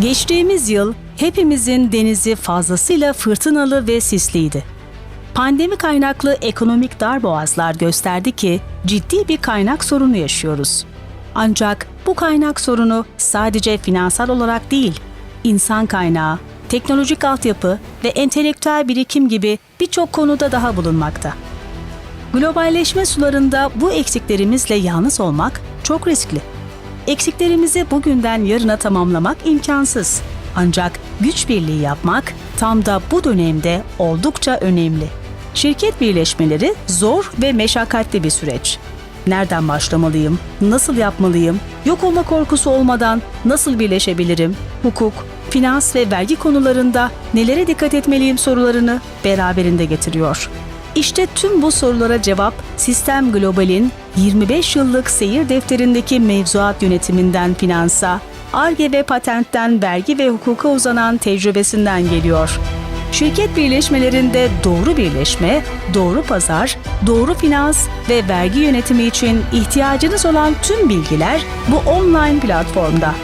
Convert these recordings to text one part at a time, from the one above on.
Geçtiğimiz yıl hepimizin denizi fazlasıyla fırtınalı ve sisliydi. Pandemi kaynaklı ekonomik darboğazlar gösterdi ki ciddi bir kaynak sorunu yaşıyoruz. Ancak bu kaynak sorunu sadece finansal olarak değil, insan kaynağı, teknolojik altyapı ve entelektüel birikim gibi birçok konuda daha bulunmakta. Globalleşme sularında bu eksiklerimizle yalnız olmak çok riskli. Eksiklerimizi bugünden yarına tamamlamak imkansız. Ancak güç birliği yapmak tam da bu dönemde oldukça önemli. Şirket birleşmeleri zor ve meşakkatli bir süreç. Nereden başlamalıyım? Nasıl yapmalıyım? Yok olma korkusu olmadan nasıl birleşebilirim? Hukuk, finans ve vergi konularında nelere dikkat etmeliyim sorularını beraberinde getiriyor. İşte tüm bu sorulara cevap Sistem Global'in 25 yıllık seyir defterindeki mevzuat yönetiminden finansa, ARGE ve patentten vergi ve hukuka uzanan tecrübesinden geliyor. Şirket birleşmelerinde doğru birleşme, doğru pazar, doğru finans ve vergi yönetimi için ihtiyacınız olan tüm bilgiler bu online platformda.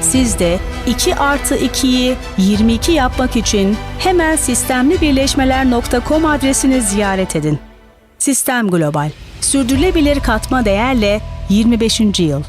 Siz de 2 artı 2'yi 22 yapmak için hemen sistemlibirleşmeler.com adresini ziyaret edin. Sistem Global, sürdürülebilir katma değerle 25. yıl.